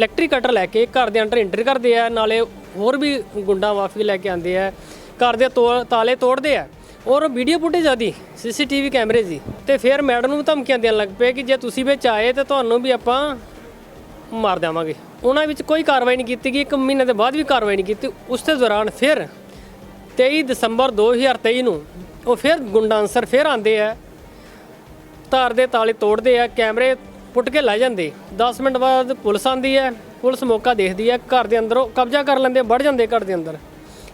Electric cutter ਲੈ ਕੇ ਘਰ ਦੇ ਅੰਦਰ ਐਂਟਰ ਕਰਦੇ ਆ, ਨਾਲੇ ਹੋਰ ਵੀ ਗੁੰਡਾ ਮਾਫੀ ਲੈ ਕੇ ਆਉਂਦੇ ਆ, ਘਰ ਦੇ ਤੋੜ- ਤਾਲੇ ਤੋੜਦੇ ਆ। ਔਰ ਵੀਡੀਓ ਫੁਟੇਜ ਆਦੀ ਸੀਸੀਟੀਵੀ ਕੈਮਰੇ ਦੀ ਤੇ ਫਿਰ ਮੈਡਮ ਨੂੰ ਧਮਕੀਆਂ ਦੇਣ ਲੱਗ ਪਏ ਕਿ ਜੇ ਤੁਸੀਂ ਵਿੱਚ ਆਏ ਤੇ ਤੁਹਾਨੂੰ ਵੀ ਆਪਾਂ ਮਾਰ ਦੇਵਾਂਗੇ। ਉਹਨਾਂ ਵਿੱਚ ਕੋਈ ਕਾਰਵਾਈ ਨਹੀਂ ਕੀਤੀ ਗਈ, ਇੱਕ ਮਹੀਨੇ ਦੇ ਬਾਅਦ ਵੀ ਕਾਰਵਾਈ ਨਹੀਂ ਕੀਤੀ। ਉਸ ਦੇ ਦੌਰਾਨ ਫਿਰ 23 ਦਸੰਬਰ 2023 ਨੂੰ ਉਹ ਫਿਰ ਗੁੰਡਾ ਅਨਸਰ ਫਿਰ ਆਉਂਦੇ ਆ। ਤਾਰ ਦੇ ਤਾਲੇ ਤੋੜਦੇ ਆ, ਕੈਮਰੇ ਪੁੱਟ ਕੇ ਲੈ ਜਾਂਦੇ। 10 ਮਿੰਟ ਬਾਅਦ ਪੁਲਿਸ ਆਂਦੀ ਹੈ, ਪੁਲਿਸ ਮੌਕਾ ਦੇਖਦੀ ਹੈ, ਘਰ ਦੇ ਅੰਦਰੋਂ ਕਬਜ਼ਾ ਕਰ ਲੈਂਦੇ, ਵੜ ਜਾਂਦੇ ਘਰ ਦੇ ਅੰਦਰ।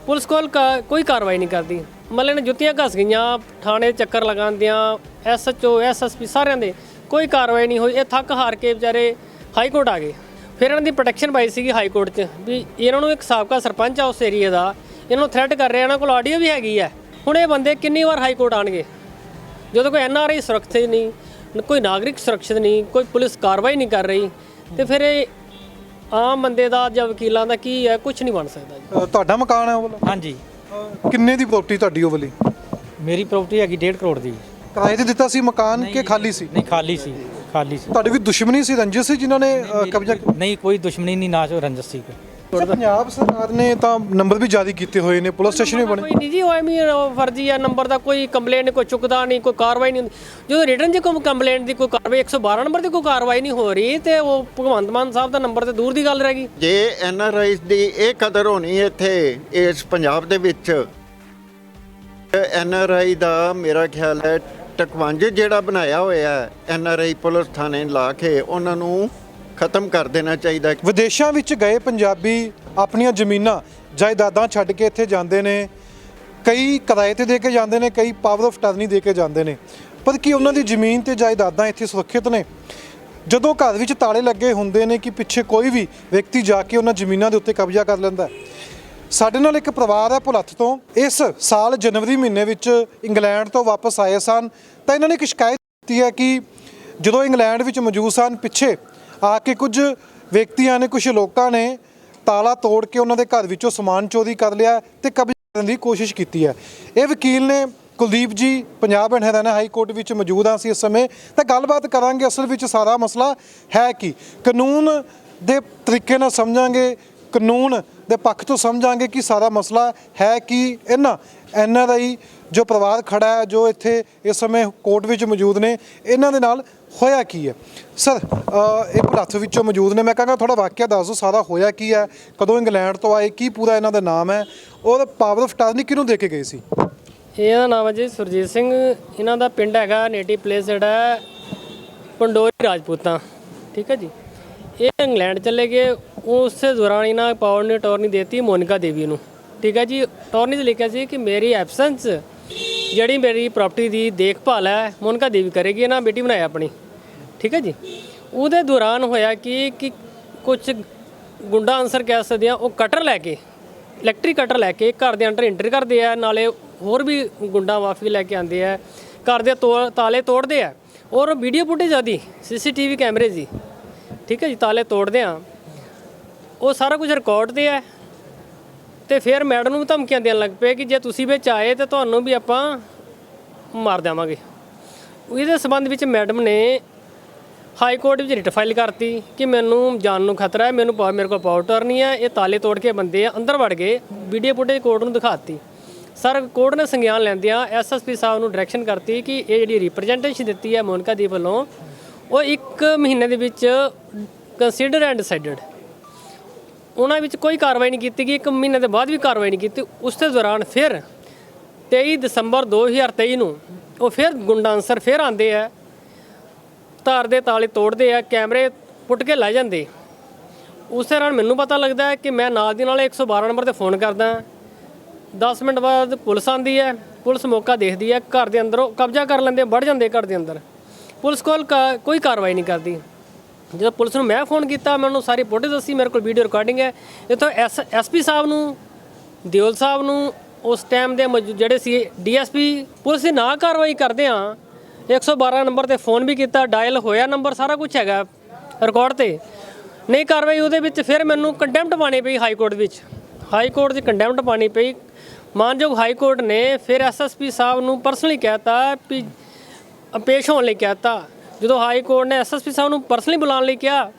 ਪੁਲਿਸ ਕੋਲ ਕਾ- ਕੋਈ ਕਾਰਵਾਈ ਨਹੀਂ ਕਰਦੀ। ਮੱਲੇ ਨੇ ਜੁੱਤੀਆਂ ਘਸ ਗਈਆਂ, ਥਾਣੇ ਚੱਕਰ ਲਗਾਉਂਦਿਆਂ ਐਸਐਚਓ ਐਸਐਸਪੀ ਸਾਰਿਆਂ ਦੇ ਕੋਈ ਕਾਰਵਾਈ ਨਹੀਂ ਹੋਈ। ਇਹ ਥੱਕ ਹਾਰ ਕੇ ਵਿਚਾਰੇ ਹਾਈ ਕੋਰਟ ਆ ਗਏ। ਫਿਰ ਇਹਨਾਂ ਦੀ ਪ੍ਰੋਟੈਕਸ਼ਨ ਪਾਈ ਸੀਗੀ ਹਾਈ ਕੋਰਟ 'ਚ ਵੀ ਇਹਨਾਂ ਨੂੰ ਇੱਕ ਸਾਬਕਾ ਸਰਪੰਚ ਆ ਉਸ ਏਰੀਆ ਦਾ। ਇਹਨਾਂ ਨੂੰ ਥ੍ਰੈਟ ਕਰ ਰਿਹਾ ਇਹਨਾਂ ਕੋਲ ਆਡੀਓ ਵੀ ਹੈਗੀ ਹੈ। ਹੁਣ ਇਹ ਬੰਦੇ ਕਿੰਨੀ ਵਾਰ ਹਾਈ ਕੋਰਟ ਆਣਗੇ ਜਦੋਂ ਕੋਈ ਐਨਆਰਆਈ ਸੁਰੱਖਿਅਤ ਨਹੀਂ ਕੋਈ ਨਾਗਰਿਕ ਸੁਰੱਖਿਅਤ ਨਹੀਂ ਕੋਈ ਪੁਲਿਸ ਕਾਰਵਾਈ ਨਹੀਂ ਕਰ ਰਹੀ ਤੇ ਫਿਰ ਇਹ ਆਮ ਬੰਦੇ ਦਾ ਜਾਂ ਵਕੀਲਾਂ ਦਾ ਕੀ ਹੈ ਕੁਝ ਨਹੀਂ ਬਣ ਸਕਦਾ ਜੀ। ਅ, ਤੁਹਾਡਾ ਮਕਾਨ ਹੈ ਉਹ ਵਾਲਾ? ਹਾਂਜੀ। ਅ, ਕਿੰਨੇ ਦੀ ਪ੍ਰਾਪਰਟੀ ਤੁਹਾਡੀ ਉਹ ਵਾਲੀ? ਮੇਰੀ ਪ੍ਰਾਪਰਟੀ ਹੈਗੀ 1.5 ਕਰੋੜ ਦੀ। ਕਿਰਾਏ ਤੇ ਦਿੱਤਾ ਸੀ ਮਕਾਨ ਕਿ ਖਾਲੀ ਸੀ? ਨਹੀਂ ਖਾਲੀ ਸੀ ਖਾਲੀ ਸੀ। ਤੁਹਾਡੀ ਵੀ ਦੁਸ਼ਮਣੀ ਸੀ ਰੰਜਿਸ਼ ਸੀ ਜਿਨ੍ਹਾਂ ਨੇ ਅ, ਕਬਜ਼ਾ ਨਹੀਂ ਕੋਈ ਦੁਸ਼ਮਣੀ ਨਹੀਂ ਨਾ ਚੋ ਰੰਜਸ ਸੀ ਕੋਈ। ਪੰਜਾਬ ਸਰਕਾਰ ਨੇ ਤਾਂ ਨੰਬਰ ਵੀ ਜਾਰੀ ਕੀਤੇ ਹੋਏ ਨੇ ਪੁਲਿਸ ਸਟੇਸ਼ਨ ਵੀ ਬਣੇ। ਕੋਈ ਨਹੀਂ ਜੀ ਉਹ ਐਵੇਂ ਫਰਜ਼ੀ ਆ ਨੰਬਰ ਦਾ ਕੋਈ ਕੰਪਲੇਂਟ ਕੋਈ ਚੁੱਕਦਾ ਨਹੀਂ ਕੋਈ ਕਾਰਵਾਈ ਨਹੀਂ ਹੁੰਦੀ। ਜਦੋਂ ਰਿਟਰਨ 'ਚ ਕੋਈ ਕੰਪਲੇਂਟ ਦੀ ਕੋਈ ਕਾਰਵਾਈ 112 ਨੰਬਰ ਤੇ ਕੋਈ ਕਾਰਵਾਈ ਨਹੀਂ ਹੋ ਰਹੀ ਤੇ ਉਹ ਭਗਵੰਤ ਮਾਨ ਸਾਹਿਬ ਦਾ ਨੰਬਰ ਤੇ ਦੂਰ ਦੀ ਗੱਲ ਰਹਿ ਗਈ। ਜੇ ਐਨ ਆਰ ਆਈਜ਼ ਦੀ ਇਹ ਕਦਰ ਹੋਣੀ ਇੱਥੇ ਇਸ ਪੰਜਾਬ ਦੇ ਵਿੱਚ ਐਨ ਆਰ ਆਈ ਦਾ ਮੇਰਾ ਖਿਆਲ ਹੈ ਟਕਵੰਜ ਜਿਹੜਾ ਬਣਾਇਆ ਹੋਇਆ ਹੈ ਐਨ ਆਰ ਆਈ ਪੁਲਿਸ ਥਾਣੇ ਲਾ ਕੇ ਉਹਨਾਂ ਨੂੰ ਖਤਮ ਕਰ ਦੇਣਾ ਚਾਹੀਦਾ ਹੈ। ਵਿਦੇਸ਼ਾਂ ਵਿੱਚ ਗਏ ਪੰਜਾਬੀ ਆਪਣੀਆਂ ਜ਼ਮੀਨਾਂ, ਜਾਇਦਾਦਾਂ ਛੱਡ ਕੇ ਇੱਥੇ ਜਾਂਦੇ ਨੇ। ਕਈ ਕਿਰਾਏ ਤੇ ਦੇ ਕੇ ਜਾਂਦੇ ਨੇ, ਕਈ ਪਾਵਰ ਆਫ ਟਰਨੀ ਦੇ ਕੇ ਜਾਂਦੇ ਨੇ। ਪਰ ਕੀ ਉਹਨਾਂ ਦੀ ਜ਼ਮੀਨ ਤੇ ਜਾਇਦਾਦਾਂ ਇੱਥੇ ਸੁਰੱਖਿਅਤ ਨੇ? ਜਦੋਂ ਘਰ ਵਿੱਚ ਤਾਲੇ ਲੱਗੇ ਹੁੰਦੇ ਨੇ ਕਿ ਪਿੱਛੇ ਕੋਈ ਵੀ ਵਿਅਕਤੀ ਜਾ ਕੇ ਉਹਨਾਂ ਜ਼ਮੀਨਾਂ ਦੇ ਉੱਤੇ ਕਬਜ਼ਾ ਕਰ ਲੈਂਦਾ ਸਾਡੇ ਨਾਲ ਇੱਕ ਪਰਿਵਾਰ ਹੈ ਭੁਲੱਥ ਤੋਂ। ਇਸ ਸਾਲ ਜਨਵਰੀ ਮਹੀਨੇ ਵਿੱਚ ਇੰਗਲੈਂਡ ਤੋਂ ਵਾਪਸ ਆਏ ਸਨ। ਤਾਂ ਇਹਨਾਂ ਨੇ ਇੱਕ ਸ਼ਿਕਾਇਤ ਕੀਤੀ ਹੈ ਕਿ ਜਦੋਂ ਇੰਗਲੈਂਡ ਵਿੱਚ ਮੌਜੂਦ ਸਨ, ਪਿੱਛੇ ਆ ਕੇ ਕੁਝ ਵਿਅਕਤੀਆਂ ਨੇ, ਕੁਝ ਲੋਕਾਂ ਨੇ ਤਾਲਾ ਤੋੜ ਕੇ ਉਹਨਾਂ ਦੇ ਘਰ ਵਿੱਚੋਂ ਸਮਾਨ ਚੋਰੀ ਕਰ ਲਿਆ ਤੇ ਕਬਜ਼ਾ ਕਰਨ ਦੀ ਕੋਸ਼ਿਸ਼ ਕੀਤੀ ਹੈ। ਇਹ ਵਕੀਲ ਨੇ Kuldeep ji, Punjab and Haryana high court ਵਿੱਚ ਮੌਜੂਦ ਹਾਂ ਅਸੀਂ ਇਸ ਸਮੇਂ। ਤਾਂ ਗੱਲਬਾਤ ਕਰਾਂਗੇ, ਅਸਲ ਵਿੱਚ ਸਾਰਾ ਮਸਲਾ ਹੈ ਕੀ? ਕਾਨੂੰਨ ਦੇ ਤਰੀਕੇ ਨਾਲ ਸਮਝਾਂਗੇ, ਕਾਨੂੰਨ ਦੇ ਪੱਖ ਤੋਂ ਸਮਝਾਂਗੇ ਕਿ ਸਾਰਾ ਮਸਲਾ ਹੈ ਕਿ? ਇਹਨਾਂ ਇਹਨਾਂ ਦਾ ਹੀ ਜੋ ਪਰਿਵਾਰ ਖੜਾ ਹੈ, ਜੋ ਇੱਥੇ ਇਸ ਸਮੇਂ ਕੋਰਟ ਵਿੱਚ ਮੌਜੂਦ ਨੇ, ਇਹਨਾਂ ਦੇ ਨਾਲ ਹੋਇਆ ਕੀ ਹੈ? ਸਰ ਇਹ ਭੁਲੱਥ ਵਿੱਚੋਂ ਮੌਜੂਦ ਨੇ। ਮੈਂ ਕਹਾਂਗਾ ਥੋੜਾ ਵਾਕਿਆ ਦੱਸ ਦਿਓ, ਸਾਰਾ ਹੋਇਆ ਕੀ ਹੈ? ਕਦੋਂ ਇੰਗਲੈਂਡ ਤੋਂ ਆਏ, ਕੀ ਪੂਰਾ ਇਹਨਾਂ ਦਾ ਨਾਮ ਹੈ? ਔਰ ਪਾਵਰ ਆਫ ਟਰਨੀ ਕਿਹਨੂੰ ਦੇ ਕੇ ਗਏ ਸੀ? ਇਹਦਾ ਨਾਮ ਹੈ ਜੀ ਸੁਰਜੀਤ ਸਿੰਘ। ਇਹਨਾਂ ਦਾ ਪਿੰਡ ਹੈਗਾ ਨੇਟਿਵ ਪਲੇਸ ਜਿਹੜਾ ਪੰਡੋਰੀ ਰਾਜਪੂਤਾਂ। ਠੀਕ ਹੈ ਜੀ? ਇਹ ਇੰਗਲੈਂਡ ਚਲੇ ਗਏ। ਉਸੇ ਦੌਰਾਨ ਇਹਨਾਂ ਪਾਵਰ ਨੇ ਟੋਰਨੀ ਦੇਤੀ ਮੋਨਿਕਾ ਦੇਵੀ ਨੂੰ। ਠੀਕ ਹੈ ਜੀ? ਟੋਰਨੀ 'ਚ ਲਿਖਿਆ ਸੀ ਕਿ ਮੇਰੀ ਐਬਸੈਂਸ ਜਿਹੜੀ ਮੇਰੀ ਪ੍ਰਾਪਰਟੀ ਦੀ ਦੇਖਭਾਲ ਹੈ, ਮੋਨਿਕਾ ਦੇਵੀ ਕਰੇਗੀ। ਇਹਨਾਂ ਬੇਟੀ ਬਣਾਇਆ ਆਪਣੀ। ਠੀਕ ਹੈ ਜੀ? ਉਹਦੇ ਦੌਰਾਨ ਹੋਇਆ ਕਿ ਕਿ ਕੁਝ ਗੁੰਡਾ ਅਨਸਰ ਕਹਿ ਸਕਦੇ ਆ, ਉਹ ਕਟਰ ਲੈ ਕੇ ਇਲੈਕਟ੍ਰਿਕ ਕਟਰ ਲੈ ਕੇ ਘਰ ਦੇ ਅੰਦਰ ਐਂਟਰ ਕਰਦੇ ਆ, ਨਾਲੇ ਹੋਰ ਵੀ ਗੁੰਡਾ ਮਾਫੀ ਲੈ ਕੇ ਆਉਂਦੇ ਆ, ਘਰ ਦੇ ਤੋੜ- ਤਾਲੇ ਤੋੜਦੇ ਆ, ਔਰ ਵੀਡੀਓ ਫੁਟੇਜ ਆਦੀ ਸੀਸੀਟੀਵੀ ਕੈਮਰੇ ਦੀ ਠੀਕ ਹੈ ਜੀ, ਤਾਲੇ ਤੋੜਦੇ ਆ, ਉਹ ਸਾਰਾ ਕੁਝ ਰਿਕਾਰਡ ਤੇ ਹੈ ਤੇ ਫਿਰ ਮੈਡਮ ਨੂੰ ਧਮਕੀਆਂ ਦੇਣ ਲੱਗ ਪਏ ਕਿ ਜੇ ਤੁਸੀਂ ਵਿੱਚ ਆਏ ਤੇ ਤੁਹਾਨੂੰ ਵੀ ਆਪਾਂ ਮਾਰ ਦੇਵਾਂਗੇ। ਇਹਦੇ ਸੰਬੰਧ ਵਿੱਚ ਮੈਡਮ ਨੇ ਹਾਈ ਕੋਰਟ ਵਿੱਚ ਰਿਟ ਫਾਈਲ ਕਰਤੀ ਕਿ ਮੈਨੂੰ ਜਾਨ ਨੂੰ ਖਤਰਾ ਹੈ, ਮੈਨੂੰ ਪਾ- ਮੇਰੇ ਕੋਲ ਪਾਊਟਰ ਨਹੀਂ ਹੈ, ਇਹ ਤਾਲੇ ਤੋੜ ਕੇ ਬੰਦੇ ਆ, ਅੰਦਰ ਵੜ ਗਏ ਵੀਡੀਓ ਫੁਟੇਜ ਕੋਰਟ ਨੂੰ ਦਿਖਾਤੀ। ਸਰ, ਕੋਰਟ ਨੇ ਸੰਗਿਆਨ ਲੈਂਦਿਆਂ ਐਸਐਸਪੀ ਸਾਹਿਬ ਨੂੰ ਡਾਇਰੈਕਸ਼ਨ ਕਰਤੀ ਕਿ ਇਹ ਜਿਹੜੀ ਰਿਪਰੈਜ਼ੈਂਟੇਸ਼ਨ ਦਿੱਤੀ ਹੈ ਮੋਨਕਾ ਦੀ ਵੱਲੋਂ, ਉਹ ਇੱਕ ਮਹੀਨੇ ਦੇ ਵਿੱਚ ਕੰਸੀਡਰ ਐਂਡ ਡਿਸਾਈਡਡ ਉਹਨਾਂ ਵਿੱਚ ਕੋਈ ਕਾਰਵਾਈ ਨਹੀਂ ਕੀਤੀ ਗਈ, ਇੱਕ ਮਹੀਨੇ ਦੇ ਬਾਅਦ ਵੀ ਕਾਰਵਾਈ ਨਹੀਂ ਕੀਤੀ। ਉਸ ਦੇ ਦੌਰਾਨ ਫਿਰ 23 ਦਸੰਬਰ 2023 ਨੂੰ ਉਹ ਫਿਰ ਗੁੰਡਾ ਅਨਸਰ ਫਿਰ ਆਉਂਦੇ ਆ ਤਾਰ ਦੇ ਤਾਲੇ ਤੋੜਦੇ ਆ, ਕੈਮਰੇ ਪੁੱਟ ਕੇ ਲੈ ਜਾਂਦੇ। ਉਸ ਦੌਰਾਨ ਮੈਨੂੰ ਪਤਾ ਲੱਗਦਾ ਹੈ ਕਿ ਮੈਂ ਨਾਲ ਦੀ ਨਾਲ 112 ਨੰਬਰ ਤੇ ਫੋਨ ਕਰਦਾ 10 ਮਿੰਟ ਬਾਅਦ ਪੁਲਿਸ ਆਂਦੀ ਹੈ, ਪੁਲਿਸ ਮੌਕਾ ਦੇਖਦੀ ਹੈ, ਘਰ ਦੇ ਅੰਦਰੋਂ ਕਬਜ਼ਾ ਕਰ ਲੈਂਦੇ ਵੜ ਜਾਂਦੇ ਘਰ ਦੇ ਅੰਦਰ। ਪੁਲਿਸ ਕੋਲ ਕਾ- ਕੋਈ ਕਾਰਵਾਈ ਨਹੀਂ ਕਰਦੀ। ਜਦੋਂ ਪੁਲਿਸ ਨੂੰ ਮੈਂ ਫੋਨ ਕੀਤਾ, ਮੈਂ ਉਹਨੂੰ ਸਾਰੀ ਫੋਟੋ ਦੱਸੀ, ਮੇਰੇ ਕੋਲ ਵੀਡੀਓ ਰਿਕਾਰਡਿੰਗ ਹੈ। ਇਥੋਂ ਐਸ ਐਸਪੀ ਸਾਹਿਬ ਨੂੰ, ਦਿਓਲ ਸਾਹਿਬ ਨੂੰ, ਉਸ ਟਾਈਮ ਦੇ ਜਿਹੜੇ ਸੀ ਡੀਐਸਪੀ, ਪੁਲਿਸ ਦੀ ਨਾ ਕਾਰਵਾਈ ਕਰਦੇ ਆ 112 ਨੰਬਰ ਤੇ ਫੋਨ ਵੀ ਕੀਤਾ ਡਾਇਲ ਹੋਇਆ ਨੰਬਰ, ਸਾਰਾ ਕੁਝ ਹੈਗਾ ਰਿਕਾਰਡ ਤੇ। ਨਹੀਂ, ਕਾਰਵਾਈ ਉਹਦੇ ਵਿੱਚ ਫਿਰ ਮੈਨੂੰ ਕੰਟੈਂਪਟ ਪਾਣੀ ਪਈ ਹਾਈ ਕੋਰਟ ਵਿੱਚ। ਹਾਈ ਕੋਰਟ 'ਚ ਕੰਟੈਂਪਟ ਪਾਣੀ ਪਈ। ਮਾਨਯੋਗ ਹਾਈ ਕੋਰਟ ਨੇ ਫਿਰ ਐਸਐਸਪੀ ਸਾਹਿਬ ਨੂੰ ਪਰਸਨਲੀ ਕਹਿਤਾ ਵੀ ਪੇਸ਼ ਹੋਣ ਲਈ ਕਹਿਤਾ। ਜਦੋਂ ਹਾਈ ਕੋਰਟ ਨੇ ਐਸਐਸਪੀ ਸਾਹਿਬ ਨੂੰ ਪਰਸਨਲੀ ਬੁਲਾਉਣ ਲਈ ਕਿਹਾ,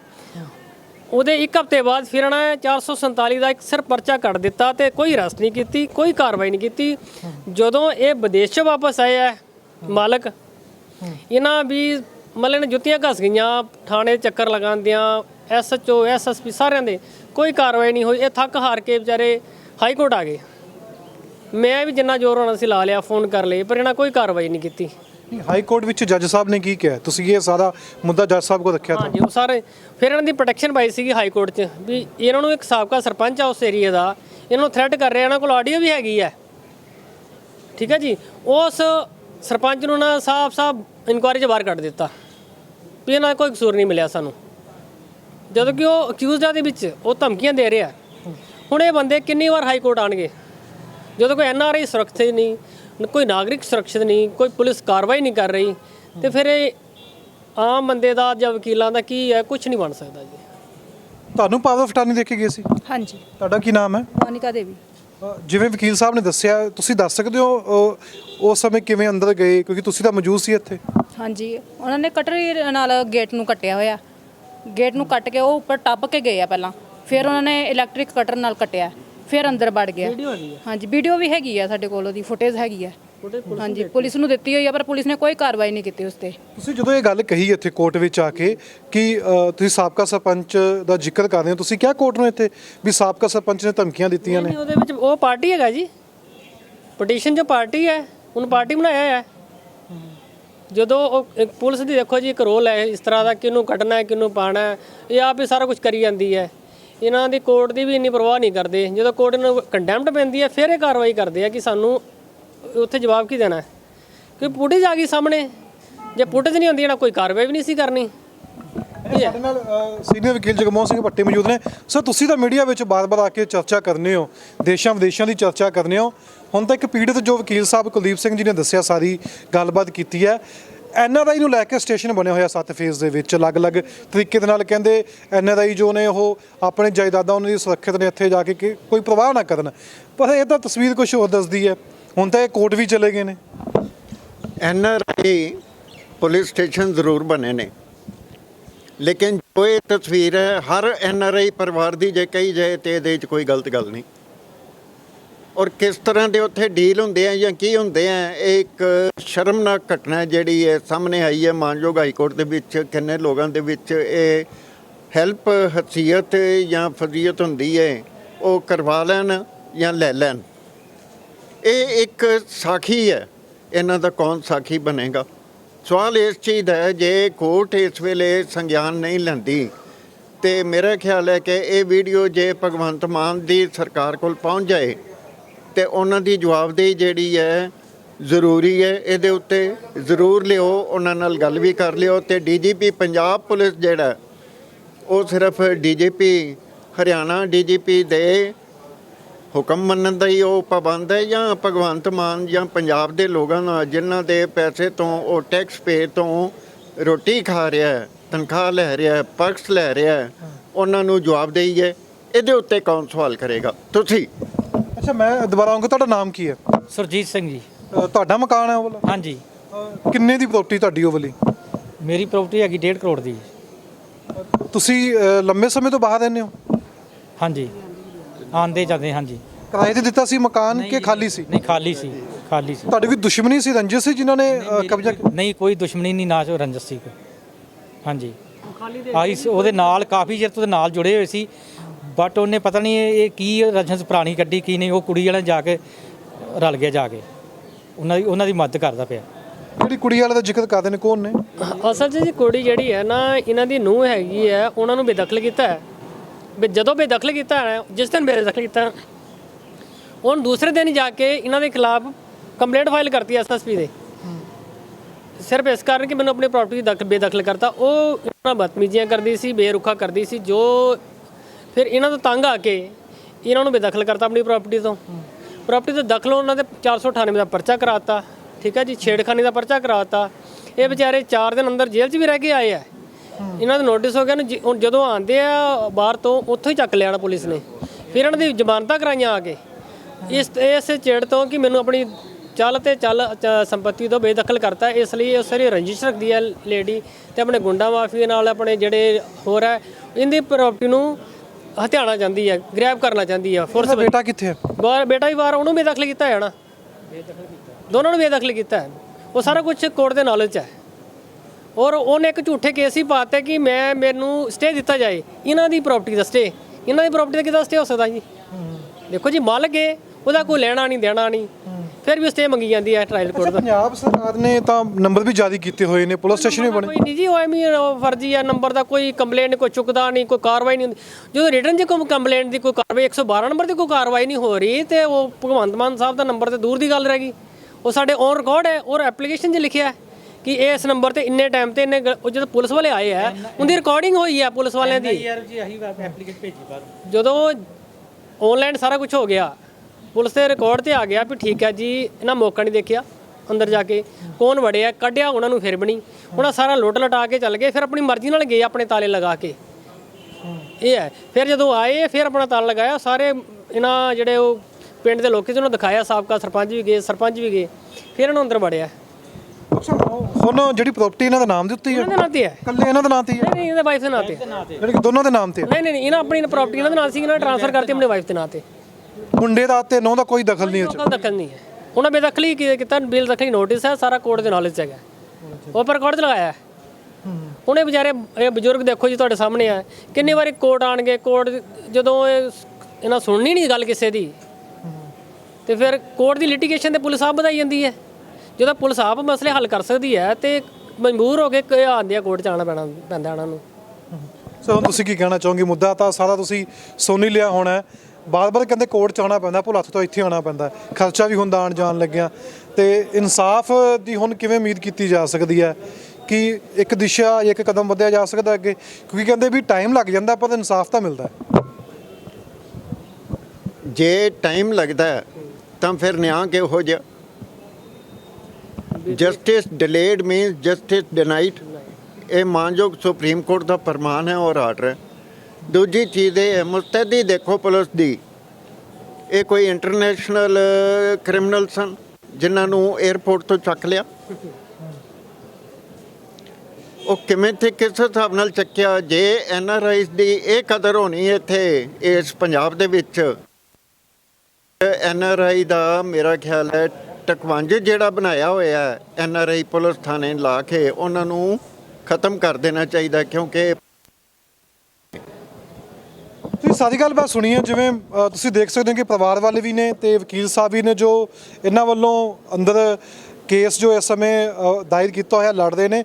ਉਹਦੇ ਇੱਕ ਹਫ਼ਤੇ ਬਾਅਦ ਫਿਰ ਇਹਨਾਂ ਨੇ 447 ਦਾ ਇੱਕ ਸਿਰ ਪਰਚਾ ਕੱਢ ਦਿੱਤਾ ਤੇ ਕੋਈ ਅਰੈਸਟ ਨਹੀਂ ਕੀਤੀ, ਕੋਈ ਕਾਰਵਾਈ ਨਹੀਂ ਕੀਤੀ। ਜਦੋਂ ਇਹ ਵਿਦੇਸ਼ ਚੋਂ ਵਾਪਸ ਆਏ ਆ, ਮਾਲਕ ਇਹਨਾਂ ਵੀ ਮਤਲਬ ਨੇ ਜੁੱਤੀਆਂ ਘਸ ਗਈਆਂ ਥਾਣੇ ਚੱਕਰ ਲਗਾਉਂਦਿਆਂ ਐਸਐਚਓ ਐਸਐਸਪੀ ਸਾਰਿਆਂ ਦੇ ਕੋਈ ਕਾਰਵਾਈ ਨਹੀਂ ਹੋਈ। ਇਹ ਥੱਕ ਹਾਰ ਕੇ ਵਿਚਾਰੇ ਹਾਈ ਕੋਰਟ ਆ ਗਏ। ਮੈਂ ਵੀ ਜਿੰਨਾ ਜ਼ੋਰ ਹੋਣਾ ਸੀ ਲਾ ਲਿਆ ਫੋਨ ਕਰ ਲਏ ਪਰ ਇਹਨਾਂ ਕੋਈ ਕਾਰਵਾਈ ਨਹੀਂ ਕੀਤੀ। ਨਹੀਂ ਹਾਈ ਕੋਰਟ ਵਿੱਚ ਜੱਜ ਸਾਹਿਬ ਨੇ ਕੀ ਕਿਹਾ? ਤੁਸੀਂ ਇਹ ਸਾਰਾ ਮੁੱਦਾ ਜੱਜ ਸਾਹਿਬ ਕੋਲ ਰੱਖਿਆ ਤਾਂ? ਹਾਂਜੀ ਉਹ ਸਾਰੇ ਫਿਰ ਇਹਨਾਂ ਦੀ ਪ੍ਰੋਟੈਕਸ਼ਨ ਪਾਈ ਸੀਗੀ ਹਾਈ ਕੋਰਟ 'ਚ ਵੀ ਇਹਨਾਂ ਨੂੰ ਇੱਕ ਸਾਬਕਾ ਸਰਪੰਚ ਆ ਉਸ ਏਰੀਆ ਦਾ। ਇਹਨਾਂ ਨੂੰ ਥ੍ਰੈਟ ਕਰ ਰਿਹਾ ਇਹਨਾਂ ਕੋਲ ਆਡੀਓ ਵੀ ਹੈਗੀ ਹੈ। ਠੀਕ ਹੈ ਜੀ? ਉਸ ਸਰਪੰਚ ਨੂੰ ਨਾ ਸਾਫ਼ ਸਾਫ਼ ਇਨਕੁਆਇਰੀ 'ਚ ਬਾਹਰ ਕੱਢ ਦਿੱਤਾ ਵੀ ਇਹਨਾਂ ਦਾ ਕੋਈ ਕਸੂਰ ਨਹੀਂ ਮਿਲਿਆ ਸਾਨੂੰ। ਜਦੋਂ ਕਿ ਉਹ ਅਕਿਊਜ਼ਡਾਂ ਦੇ ਵਿੱਚ ਉਹ ਧਮਕੀਆਂ ਦੇ ਰਿਹਾ। ਹੁਣ ਇਹ ਬੰਦੇ ਕਿੰਨੀ ਵਾਰ ਹਾਈ ਕੋਰਟ ਆਣਗੇ ਜਦੋਂ ਕੋਈ ਐਨਆਰਆਈ ਸੁਰੱਖਿਅਤ ਨਹੀਂ ਕੋਈ ਨਾਗਰਿਕ ਸੁਰੱਖਿਅਤ ਨਹੀਂ ਕੋਈ ਪੁਲਿਸ ਕਾਰਵਾਈ ਨਹੀਂ ਕਰ ਰਹੀ ਤੇ ਫਿਰ ਇਹ ਆਮ ਬੰਦੇ ਦਾ ਜਾਂ ਵਕੀਲਾਂ ਦਾ ਕੀ ਹੈ? ਕੁਝ ਨਹੀਂ ਬਣ ਸਕਦਾ ਜੀ। ਤੁਹਾਨੂੰ ਪਾਵਰ ਆਫ ਅਟਾਰਨੀ ਦੇ ਕੇ ਗਏ ਸੀ? ਹਾਂਜੀ। ਤੁਹਾਡਾ ਕੀ ਨਾਮ ਹੈ? ਮੋਨਿਕਾ ਦੇਵੀ। ਜਿਵੇਂ ਵਕੀਲ ਸਾਹਿਬ ਨੇ ਦੱਸਿਆ ਤੁਸੀਂ ਦੱਸ ਸਕਦੇ ਹੋ ਅ, ਉਸ ਸਮੇਂ ਕਿਵੇਂ ਅੰਦਰ ਗਏ? ਕਿਉਂਕਿ ਤੁਸੀਂ ਤਾਂ ਮੌਜੂਦ ਸੀ ਇੱਥੇ। ਹਾਂਜੀ ਉਹਨਾਂ ਨੇ ਕਟਰੀ ਨਾਲ ਗੇਟ ਨੂੰ ਕੱਟਿਆ ਹੋਇਆ। ਗੇਟ ਨੂੰ ਕੱਟ ਕੇ ਉਹ ਉੱਪਰ ਟੱਪ ਕੇ ਗਏ ਆ ਪਹਿਲਾਂ। ਫਿਰ ਉਹਨਾਂ ਨੇ ਇਲੈਕਟ੍ਰਿਕ ਕਟਰ ਨਾਲ ਕੱਟਿਆ। ਫਿਰ ਅੰਦਰ ਵੜ ਗਿਆ। ਹਾਂਜੀ ਵੀਡੀਓ ਵੀ ਹੈਗੀ ਆ ਸਾਡੇ ਕੋਲ ਉਹਦੀ ਫੁਟੇਜ ਹੈਗੀ ਆ। ਹਾਂਜੀ ਪੁਲਿਸ ਨੂੰ ਦਿੱਤੀ ਹੋਈ ਆ ਪਰ ਪੁਲਿਸ ਨੇ ਕੋਈ ਕਾਰਵਾਈ ਨਹੀਂ ਕੀਤੀ ਉਸ ਤੇ। ਤੁਸੀਂ ਜਦੋਂ ਇਹ ਗੱਲ ਕਹੀ ਇੱਥੇ ਕੋਰਟ ਵਿੱਚ ਆ ਕੇ ਕਿ ਅ, ਤੁਸੀਂ ਸਾਬਕਾ ਸਰਪੰਚ ਦਾ ਜ਼ਿਕਰ ਕਰ ਰਹੇ ਹੋ ਤੁਸੀਂ ਕਿਹਾ ਕੋਰਟ ਨੂੰ ਇੱਥੇ ਵੀ ਸਾਬਕਾ ਸਰਪੰਚ ਨੇ ਧਮਕੀਆਂ ਦਿੱਤੀਆਂ ਨੇ? ਨਹੀਂ ਉਹਦੇ ਵਿੱਚ ਉਹ ਪਾਰਟੀ ਹੈਗਾ ਜੀ। ਪਟੀਸ਼ਨ ਜੋ ਪਾਰਟੀ ਹੈ ਉਹਨੂੰ ਪਾਰਟੀ ਬਣਾਇਆ ਹੈ। ਜਦੋਂ ਉਹ ਇੱਕ ਪੁਲਿਸ ਦੀ ਦੇਖੋ ਜੀ ਇੱਕ ਰੋਲ ਹੈ ਇਸ ਤਰ੍ਹਾਂ ਦਾ ਕਿਹਨੂੰ ਕੱਢਣਾ ਹੈ ਕਿਹਨੂੰ ਪਾਣਾ ਹੈ ਇਹ ਆਪ ਹੀ ਸਾਰਾ ਕੁਝ ਕਰੀ ਜਾਂਦੀ ਹੈ। ਇਹਨਾਂ ਦੀ ਕੋਰਟ ਦੀ ਵੀ ਇੰਨੀ ਪਰਵਾਹ ਨਹੀਂ ਕਰਦੇ। ਜਦੋਂ ਕੋਰਟ ਨੂੰ ਕੰਡੈਮਡ ਪੈਂਦੀ ਹੈ ਫਿਰ ਇਹ ਕਾਰਵਾਈ ਕਰਦੇ ਆ ਕਿ ਸਾਨੂੰ ਉੱਥੇ ਜਵਾਬ ਕੀ ਦੇਣਾ? ਕਿ ਫੁਟੇਜ ਆ ਗਈ ਸਾਹਮਣੇ? ਜੇ ਫੁਟੇਜ ਨਹੀਂ ਹੁੰਦੀ ਇਹਨਾਂ ਕੋਈ ਕਾਰਵਾਈ ਵੀ ਨਹੀਂ ਸੀ ਕਰਨੀ। ਸਾਡੇ ਨਾਲ ਸੀਨੀਅਰ ਵਕੀਲ ਜਗਮੋਹਨ ਸਿੰਘ ਭੱਟੀ ਮੌਜੂਦ ਨੇ। ਸਰ ਤੁਸੀਂ ਤਾਂ ਮੀਡੀਆ ਵਿੱਚ ਬਾਰ-ਬਾਰ ਆ ਕੇ ਚਰਚਾ ਕਰਨੇ ਹੋ। ਦੇਸ਼ਾਂ ਵਿਦੇਸ਼ਾਂ ਦੀ ਚਰਚਾ ਕਰਨੇ ਹੋ। ਹੁਣ ਤੱਕ ਪੀੜਤ ਜੋ ਵਕੀਲ ਸਾਹਿਬ ਕੁਲਦੀਪ ਸਿੰਘ ਜੀ ਨੇ ਦੱਸਿਆ ਸਾਰੀ ਗੱਲਬਾਤ ਕੀਤੀ ਹੈ। ਐਨਆਰਆਈ ਨੂੰ ਲੈ ਕੇ ਸਟੇਸ਼ਨ ਬਣਿਆ ਹੋਇਆ ਸੱਤ ਫੇਜ਼ ਦੇ ਵਿੱਚ ਅਲੱਗ-ਅਲੱਗ ਤਰੀਕੇ ਦੇ ਨਾਲ ਕਹਿੰਦੇ ਐਨਆਰਆਈ ਜੋ ਨੇ ਉਹ ਆਪਣੇ ਜਾਇਦਾਦਾਂ ਉਹਨਾਂ ਦੀ ਸੁਰੱਖਿਅਤ ਨੇ ਇੱਥੇ ਜਾ ਕੇ ਕਿ ਕੋਈ ਪ੍ਰਵਾਹ ਨਾ ਕਰਨ। ਪਰ ਇਹ ਤਾਂ ਤਸਵੀਰ ਕੁਝ ਹੋਰ ਦੱਸਦੀ ਹੈ। ਹੁਣ ਤਾਂ ਇਹ ਕੋਰਟ ਵੀ ਚਲੇ ਗਏ ਨੇ। N R I police station ਜ਼ਰੂਰ ਬਣੇ ਨੇ। ਲੇਕਿਨ ਜੋ ਇਹ ਤਸਵੀਰ ਹੈ, ਹਰ ਐੱਨ ਆਰ ਆਈ ਪਰਿਵਾਰ ਦੀ ਜੇ ਕਹੀ ਜਾਏ ਤੇ ਇਹਦੇ ਵਿੱਚ ਕੋਈ ਗਲਤ ਗੱਲ ਨਹੀਂ। ਔਰ ਕਿਸ ਤਰ੍ਹਾਂ ਦੇ ਉੱਥੇ ਡੀਲ ਹੁੰਦੇ ਆ ਜਾਂ ਕੀ ਹੁੰਦੇ ਆ, ਇਹ ਇੱਕ ਸ਼ਰਮਨਾਕ ਘਟਨਾ ਜਿਹੜੀ ਹੈ ਸਾਹਮਣੇ ਆਈ ਹੈ ਮਾਨਯੋਗ ਹਾਈ ਕੋਰਟ ਦੇ ਵਿੱਚ, ਕਿੰਨੇ ਲੋਕਾਂ ਦੇ ਵਿੱਚ ਇਹ ਹੈਲਪ, ਹਸੀਅਤ ਜਾਂ ਫਜ਼ੀਅਤ ਹੁੰਦੀ ਹੈ, ਉਹ ਕਰਵਾ ਲੈਣ ਜਾਂ ਲੈ ਲੈਣ। ਇਹ ਇੱਕ ਸਾਖੀ ਹੈ। ਇਹਨਾਂ ਦਾ ਕੌਣ ਸਾਖੀ ਬਣੇਗਾ? ਸਵਾਲ ਇਸ ਚੀਜ਼ ਦਾ ਹੈ, ਜੇ ਕੋਰਟ ਇਸ ਵੇਲੇ ਸੰਗਿਆਨ ਨਹੀਂ ਲੈਂਦੀ, ਤੇ ਮੇਰਾ ਖਿਆਲ ਹੈ ਕਿ ਇਹ ਵੀਡੀਓ ਜੇ ਭਗਵੰਤ ਮਾਨ ਦੀ ਸਰਕਾਰ ਕੋਲ ਪਹੁੰਚ ਜਾਏ, ਤੇ ਉਹਨਾਂ ਦੀ ਜਵਾਬਦੇਹੀ ਜਿਹੜੀ ਹੈ, ਜ਼ਰੂਰੀ ਹੈ। ਇਹਦੇ ਉੱਤੇ ਜ਼ਰੂਰ ਲਿਓ, ਉਹਨਾਂ ਨਾਲ ਗੱਲ ਵੀ ਕਰ ਲਿਓ। ਤੇ ਡੀਜੀਪੀ ਪੰਜਾਬ ਪੁਲਿਸ ਜਿਹੜਾ, ਉਹ ਸਿਰਫ ਡੀਜੀਪੀ, ਹਰਿਆਣਾ ਡੀਜੀਪੀ ਦੇ ਹੁਕਮ ਮੰਨਣ ਦਾ ਹੀ ਉਹ ਪਾਬੰਦ ਹੈ ਜਾਂ ਭਗਵੰਤ ਮਾਨ ਜਾਂ ਪੰਜਾਬ ਦੇ ਲੋਕਾਂ ਨਾਲ ਜਿਨ੍ਹਾਂ ਦੇ ਪੈਸੇ ਤੋਂ ਉਹ ਟੈਕਸ ਪੇ ਤੋਂ ਰੋਟੀ ਖਾ ਰਿਹਾ ਹੈ ਤਨਖਾਹ ਲੈ ਰਿਹਾ ਹੈ ਪਰਕਸ ਲੈ ਰਿਹਾ ਹੈ ਉਹਨਾਂ ਨੂੰ ਜਵਾਬ ਦੇਈ ਹੈ ਇਹਦੇ ਉੱਤੇ ਕੌਣ ਸਵਾਲ ਕਰੇਗਾ? ਤੁਸੀਂ। ਅੱਛਾ ਮੈਂ ਦੁਬਾਰਾ ਆਉਂਗਾ ਤੁਹਾਡਾ ਨਾਮ ਕੀ ਹੈ? ਸੁਰਜੀਤ ਸਿੰਘ ਜੀ। ਅ, ਤੁਹਾਡਾ ਮਕਾਨ ਹੈ ਉਹ ਵਾਲਾ? ਹਾਂਜੀ। ਅ, ਕਿੰਨੇ ਦੀ ਪ੍ਰਾਪਰਟੀ ਤੁਹਾਡੀ ਉਹ ਵਾਲੀ? ਮੇਰੀ ਪ੍ਰਾਪਰਟੀ ਹੈਗੀ 1.5 ਕਰੋੜ ਦੀ। ਤੁਸੀਂ ਅ, ਲੰਬੇ ਸਮੇਂ ਤੋਂ ਬਾਹਰ ਰਹਿੰਦੇ ਹੋ? ਹਾਂਜੀ। ਆਂਦੇ ਜਾਂਦੇ ਹਾਂਜੀ। ਕਿਰਾਏ ਤੇ ਦਿੱਤਾ ਸੀ ਮਕਾਨ ਕਿ ਖਾਲੀ ਸੀ? ਨਹੀਂ ਖਾਲੀ ਸੀ ਖਾਲੀ ਸੀ। ਤੁਹਾਡੀ ਕੋਈ ਦੁਸ਼ਮਣੀ ਸੀ ਰੰਜਿਸ਼ ਸੀ ਜਿਨ੍ਹਾਂ ਨੇ ਅ, ਕਬਜ਼ਾ ਨਹੀਂ ਕੋਈ ਦੁਸ਼ਮਣੀ ਨਹੀਂ ਨਾ ਚੋ ਰੰਜਸ ਸੀ ਕੋਈ। ਹਾਂਜੀ। ਆਈ ਸੀ- ਉਹਦੇ ਨਾਲ ਕਾਫੀ ਚਿਰ ਤੋਂ ਉਹਦੇ ਨਾਲ ਜੁੜੇ ਹੋਏ ਸੀ ਬਟ ਉਹਨੇ ਪਤਾ ਨਹੀਂ ਇਹ ਇਹ ਕੀ ਰੰਜਸ ਪੁਰਾਣੀ ਕੱਢੀ ਕੀ ਨਹੀਂ ਉਹ ਕੁੜੀ ਵਾਲਾ ਜਾ ਕੇ ਰਲ ਗਿਆ ਜਾ ਕੇ। ਉਹਨਾਂ ਦੀ ਉਹਨਾਂ ਦੀ ਮਦਦ ਕਰਦਾ ਪਿਆ। ਜਿਹੜੀ ਕੁੜੀ ਵਾਲੇ ਦਾ ਜ਼ਿਕਰ ਕਰਦੇ ਨੇ ਕੌਣ ਨੇ? ਅਸਲ 'ਚ ਜੀ ਕੁੜੀ ਜਿਹੜੀ ਹੈ ਨਾ ਇਹਨਾਂ ਦੀ ਨੂੰਹ ਹੈਗੀ ਹੈ ਉਹਨਾਂ ਨੂੰ ਬੇਦਖਲ ਕੀਤਾ ਹੈ। ਵੀ ਜਦੋਂ ਬੇਦਖਲ ਕੀਤਾ ਹੈ ਜਿਸ ਦਿਨ ਬੇਦਖਲ ਕੀਤਾ ਉਹਨ ਦੂਸਰੇ ਦਿਨ ਜਾ ਕੇ ਇਹਨਾਂ ਦੇ ਖਿਲਾਫ ਕੰਪਲੇਂਟ ਫਾਈਲ ਕਰਤੀ ਐਸਐਸਪੀ ਦੇ। ਸਿਰਫ ਇਸ ਕਾਰਨ ਕਿ ਮੈਨੂੰ ਆਪਣੀ ਪ੍ਰਾਪਰਟੀ ਦਖਲ ਬੇਦਖਲ ਕਰਤਾ। ਉਹ ਇਹਨਾਂ ਬਦਤਮੀਜ਼ੀਆਂ ਕਰਦੀ ਸੀ, ਬੇਰੁਖਾ ਕਰਦੀ ਸੀ, ਜੋ ਫਿਰ ਇਹਨਾਂ ਤੋਂ ਤੰਗ ਆ ਕੇ ਇਹਨਾਂ ਨੂੰ ਬੇਦਖਲ ਕਰਤਾ ਆਪਣੀ ਪ੍ਰਾਪਰਟੀ ਤੋਂ। ਪ੍ਰਾਪਰਟੀ ਤੋਂ ਦਖਲ ਉਹਨਾਂ ਦੇ 498 ਦਾ ਪਰਚਾ ਕਰਾਤਾ, ਠੀਕ ਹੈ ਜੀ, ਛੇੜਖਾਨੀ ਦਾ ਪਰਚਾ ਕਰਾਤਾ। ਇਹ ਵਿਚਾਰੇ 4 ਦਿਨ ਅੰਦਰ ਜੇਲ੍ਹ 'ਚ ਵੀ ਰਹਿ ਕੇ ਆਏ ਆ। ਇਹਨਾਂ ਦਾ ਨੋਟਿਸ ਹੋ ਗਿਆ ਨਾ, ਜੀ- ਹੁਣ ਜਦੋਂ ਆਉਂਦੇ ਆ ਬਾਹਰ ਤੋਂ, ਉੱਥੋਂ ਹੀ ਚੱਕ ਲਿਆਣਾ ਪੁਲਿਸ ਨੇ। ਫਿਰ ਇਹਨਾਂ ਦੀ ਜ਼ਮਾਨਤਾਂ ਕਰਾਈਆਂ ਆ ਕੇ। ਇਸ ਇਸ ਚੇੜ ਤੋਂ ਕਿ ਮੈਨੂੰ ਆਪਣੀ ਚੱਲ ਤੇ ਚੱਲ ਸੰਪत्ति ਤੋਂ ਬੇਦਖਲ ਕਰਤਾ। ਇਸ ਲਈ ਉਸ ਸਾਰੀ ਰੰਜਿਸ਼ ਰੱਖਦੀ ਹੈ ਲੇਡੀ ਤੇ ਆਪਣੇ ਗੁੰਡਾ ਮਾਫੀਆ ਨਾਲ ਆਪਣੇ ਜਿਹੜੇ ਹੋਰ ਹੈ ਇਹਦੀ ਪ੍ਰਾਪਰਟੀ ਨੂੰ ਹਥਿਆਣਾ ਚਾਹੁੰਦੀ ਹੈ ਗ੍ਰੈਬ ਕਰਨਾ ਚਾਹੁੰਦੀ ਹੈ। ਫੋਰਸ ਬੇਟਾ ਕਿੱਥੇ ਹੈ? ਬਾਹਰ ਬੇਟਾ ਵੀ ਬਾਹਰ ਉਹਨੂੰ ਬੇਦਖਲ ਕੀਤਾ ਹੈ ਨਾ ਦੋਨਾਂ ਨੂੰ ਬੇਦਖਲ ਕੀਤਾ ਹੈ। ਉਹ ਸਾਰਾ ਕੁਝ ਕੋਰਟ ਦੇ ਨੌਲੇਜ 'ਚ ਹੈ। ਔਰ ਉਹਨੇ ਇੱਕ ਝੂਠੇ ਕੇਸ ਹੀ ਪਾਤੇ ਕਿ ਮੈਂ ਮੈਨੂੰ ਸਟੇ ਦਿੱਤਾ ਜਾਏ। ਇਹਨਾਂ ਦੀ ਪ੍ਰਾਪਰਟੀ ਦਾ ਸਟੇ ਇਹਨਾਂ ਦੀ ਪ੍ਰਾਪਰਟੀ ਦਾ ਕਿਦਾਂ ਸਟੇ ਹੋ ਸਕਦਾ ਜੀ? ਦੇਖੋ ਜੀ ਮਾਲਕ ਹੈ ਉਹਦਾ ਕੋਈ ਲੈਣਾ ਨਹੀਂ ਦੇਣਾ ਨਹੀਂ। ਫਿਰ ਵੀ ਸਟੇ ਮੰਗੀ ਜਾਂਦੀ ਹੈ ਟ੍ਰਾਇਲ ਕੋਰਟ ਦਾ ਪੰਜਾਬ ਸਰਕਾਰ ਨੇ ਤਾਂ ਨੰਬਰ ਵੀ ਜਾਰੀ ਕੀਤੇ ਹੋਏ ਨੇ ਪੁਲਿਸ ਸਟੇਸ਼ਨ ਵੀ ਬਣੇ। ਕੋਈ ਨਹੀਂ ਜੀ ਉਹ ਐਵੇਂ ਫਰਜ਼ੀ ਆ ਨੰਬਰ ਦਾ ਕੋਈ ਕੰਪਲੇਂਟ ਕੋਈ ਚੁੱਕਦਾ ਨਹੀਂ ਕੋਈ ਕਾਰਵਾਈ ਨਹੀਂ ਹੁੰਦੀ। ਜਦੋਂ ਰਿਟਰਨ 'ਚ ਕੋਈ ਕੰਪਲੇਂਟ ਦੀ ਕੋਈ ਕਾਰਵਾਈ 112 ਨੰਬਰ ਤੇ ਕੋਈ ਕਾਰਵਾਈ ਨਹੀਂ ਹੋ ਰਹੀ ਤੇ ਉਹ ਭਗਵੰਤ ਮਾਨ ਸਾਹਿਬ ਦਾ ਨੰਬਰ ਤੇ ਦੂਰ ਦੀ ਗੱਲ ਰਹਿ ਗਈ। ਉਹ ਸਾਡੇ ਔਨ ਰਿਕਾਰਡ ਹੈ ਔਰ ਐਪਲੀਕੇਸ਼ਨ 'ਚ ਲਿਖਿਆ ਹੈ ਕਿ ਇਸ ਨੰਬਰ ਤੇ ਇੰਨੇ ਟਾਈਮ ਤੇ ਇੰਨੇ ਉਹ ਜਦੋਂ ਪੁਲਿਸ ਵਾਲੇ ਆਏ ਆ ਉਹਦੀ ਰਿਕਾਰਡਿੰਗ ਹੋਈ ਹੈ ਪੁਲਿਸ ਵਾਲਿਆਂ ਦੀ। ਯਾਰ ਜੀ ਆਹੀ ਐਪਲੀਕੇਸ਼ਨ ਭੇਜੀ ਬਾਅਦ। ਜਦੋਂ ਆਨਲਾਈਨ ਸਾਰਾ ਕੁਝ ਹੋ ਗਿਆ ਪੁਲਿਸ ਦੇ ਰਿਕਾਰਡ ਤੇ ਆ ਗਿਆ ਵੀ ਠੀਕ ਹੈ ਜੀ ਇਹਨਾਂ ਮੌਕਾ ਨਹੀਂ ਦੇਖਿਆ। ਅੰਦਰ ਜਾ ਕੇ ਕੌਣ ਵੜਿਆ ਕੱਢਿਆ ਉਹਨਾਂ ਨੂੰ ਫਿਰ ਬਣੀ ਉਹਨਾਂ ਸਾਰਾ ਲੁੱਟ ਲਟਾ ਕੇ ਚੱਲ ਗਏ ਫਿਰ ਆਪਣੀ ਮਰਜ਼ੀ ਨਾਲ ਗਏ ਆਪਣੇ ਤਾਲੇ ਲਗਾ ਕੇ। ਇਹ ਹੈ। ਫਿਰ ਜਦੋਂ ਆਏ ਫਿਰ ਆਪਣਾ ਤਾਲਾ ਲਗਾਇਆ ਸਾਰੇ ਇਹਨਾਂ ਜਿਹੜੇ ਉਹ ਪਿੰਡ ਦੇ ਲੋਕੀ ਸੀ ਉਹਨਾਂ ਨੂੰ ਦਿਖਾਇਆ ਸਾਬਕਾ ਸਰਪੰਚ ਵੀ ਗਏ ਸਰਪੰਚ ਵੀ ਗਏ। ਫਿਰ ਇਹਨਾਂ ਨੂੰ ਅੰਦਰ ਵੜਿਆ। ਅੱਛਾ ਹੁਣ ਜਿਹੜੀ ਪ੍ਰਾਪਰਟੀ ਇਹਨਾਂ ਦਾ ਨਾਮ ਦੇ ਉੱਤੇ ਹੀ ਹੈ? ਇਹਨਾਂ ਦੇ ਨਾਂ ਤੇ ਹੈ। ਇਕੱਲੇ ਇਹਨਾਂ ਦੇ ਨਾਂ ਤੇ ਹੀ ਹੈ? ਨਹੀਂ ਨਹੀਂ ਇਹਦੇ ਵਾਈਫ ਦੇ ਨਾਂ ਤੇ। ਯਾਨੀ ਕਿ ਦੋਨਾਂ ਦੇ ਨਾਮ ਤੇ ਹੈ? ਨਹੀਂ ਨਹੀਂ ਨਹੀਂ, ਇਹਨਾਂ ਆਪਣੀ ਪ੍ਰਾਪਰਟੀ ਇਹਨਾਂ ਦੇ ਨਾਂ ਸੀ ਇਹਨਾਂ ਟ੍ਰਾਂਸਫਰ ਕਰਤੀ ਆਪਣੀ ਵਾਈਫ ਦੇ ਨਾਂ ਤੇ। ਮੁੰਡੇ ਦਾ ਤੇ ਨੌ ਦਾ ਕੋਈ ਦਖਲ ਨਹੀਂ ਹੈ ਦਖਲ ਨਹੀਂ ਹੈ। ਉਹਨਾਂ ਬੇਦਖਲੀ ਕੀ- ਕੀਤਾ ਬਿਲ ਦਖਲੀ ਨੋਟਿਸ ਹੈ ਸਾਰਾ ਕੋਰਟ ਦੇ ਨੌਲੇਜ 'ਚ ਹੈਗਾ। ਉਹ ਪਰ ਕੋਰਟ 'ਚ ਲਗਾਇਆ ਹੈ। ਉਹਨੇ ਵਿਚਾਰੇ ਇਹ ਬਜ਼ੁਰਗ ਦੇਖੋ ਜੀ ਤੁਹਾਡੇ ਸਾਹਮਣੇ ਆ ਕਿੰਨੀ ਵਾਰੀ ਕੋਰਟ ਆਣਗੇ ਕੋਰਟ ਜਦੋਂ ਇਹ ਇਹਨਾਂ ਸੁਣਨੀ ਨਹੀਂ ਗੱਲ ਕਿਸੇ ਦੀ ਤੇ ਫਿਰ ਕੋਰਟ ਦੀ ਲਿਟੀਗੇਸ਼ਨ ਤੇ ਪੁਲਿਸ ਆਪ ਵਧਾਈ ਜਾਂਦੀ ਹੈ। ਜਦੋਂ ਪੁਲਿਸ ਆਪ ਮਸਲੇ ਹੱਲ ਕਰ ਸਕਦੀ ਹੈ ਤੇ ਮਜਬੂਰ ਹੋ ਕੇ ਕ- ਆਉਂਦੇ ਕੋਰਟ 'ਚ ਆਉਣਾ ਪੈਣਾ ਪੈਂਦਾ ਉਹਨਾਂ ਨੂੰ। ਸੋ ਹੁਣ ਤੁਸੀਂ ਕੀ ਕਹਿਣਾ ਚਾਹੋਗੇ? ਮੁੱਦਾ ਤਾਂ ਸਾਰਾ ਤੁਸੀਂ ਸੁਣ ਹੀ ਲਿਆ ਹੋਣਾ ਹੈ। ਬਾਰ-ਬਾਰ ਕਹਿੰਦੇ ਕੋਰਟ ਚ ਆਉਣਾ ਪੈਂਦਾ ਭੁਲੱਥ ਤੋਂ ਇੱਥੇ ਆਉਣਾ ਪੈਂਦਾ ਖਰਚਾ ਵੀ ਹੁੰਦਾ ਆਉਣ ਜਾਣ ਲੱਗਿਆ। ਤੇ ਇਨਸਾਫ ਦੀ ਹੁਣ ਕਿਵੇਂ ਉਮੀਦ ਕੀਤੀ ਜਾ ਸਕਦੀ ਹੈ? ਕਿ ਇੱਕ ਦਿਸ਼ਾ ਇੱਕ ਕਦਮ ਵਧਿਆ ਜਾ ਸਕਦਾ ਅੱਗੇ? ਕਿਉਂਕਿ ਕਹਿੰਦੇ ਵੀ ਟਾਈਮ ਲੱਗ ਜਾਂਦਾ ਪਰ ਇਨਸਾਫ ਤਾਂ ਮਿਲਦਾ ਹੈ। ਜੇ ਟਾਈਮ ਲੱਗਦਾ ਤਾਂ ਫਿਰ ਨਿਆਂ ਕਿਹੋ ਜਿਹਾ? Justice delayed means justice denied. ਇਹ ਮਾਨਯੋਗ ਸੁਪਰੀਮ ਕੋਰਟ ਦਾ ਫਰਮਾਨ ਹੈ ਔਰ ਆਰਡਰ ਹੈ ਦੂਜੀ ਚੀਜ਼ ਇਹ ਹੈ ਮੁਸਤੈਦੀ ਦੇਖੋ ਪੁਲਿਸ ਦੀ। ਇਹ ਕੋਈ ਇੰਟਰਨੈਸ਼ਨਲ ਕ੍ਰਿਮੀਨਲ ਸਨ, ਜਿਨ੍ਹਾਂ ਨੂੰ 에ਅਰਪੋਰਟ ਤੋਂ ਚੱਕ ਲਿਆ। ਉਹ ਕਿਵੇਂ ਤੇ ਕਿਸ ਹਿਸਾਬ ਨਾਲ ਚੱਕਿਆ, ਜੇ ਐਨ ਆਰ ਆਈਜ਼ ਦੀ ਇਹ ਕਦਰ ਹੋਣੀ ਇੱਥੇ, ਇਸ ਪੰਜਾਬ ਦੇ ਵਿੱਚ। ਐਨ ਆਰ ਆਈ ਦਾ ਮੇਰਾ ਖਿਆਲ ਹੈ, ਟਕਵੰਜ ਜਿਹੜਾ ਬਣਾਇਆ ਹੋਇਆ ਹੈ ਐਨ ਆਰ ਆਈ ਪੁਲਿਸ ਥਾਣੇ ਲਾ ਕੇ, ਉਹਨਾਂ ਨੂੰ ਖਤਮ ਕਰ ਦੇਣਾ ਚਾਹੀਦਾ, ਕਿਉਂਕਿ ਤੁਸੀਂ ਸਾਰੀ ਗੱਲਬਾਤ ਸੁਣੀ ਹੈ ਜਿਵੇਂ ਅ, ਤੁਸੀਂ ਦੇਖ ਸਕਦੇ ਹੋ ਕਿ ਪਰਿਵਾਰ ਵਾਲੇ ਵੀ ਨੇ ਤੇ ਵਕੀਲ ਸਾਹਿਬ ਵੀ ਨੇ ਜੋ ਇਹਨਾਂ ਵੱਲੋਂ ਅੰਦਰ ਕੇਸ ਜੋ ਇਸ ਸਮੇਂ ਅ, ਦਾਇਰ ਕੀਤਾ ਹੋਇਆ ਲੜਦੇ ਨੇ।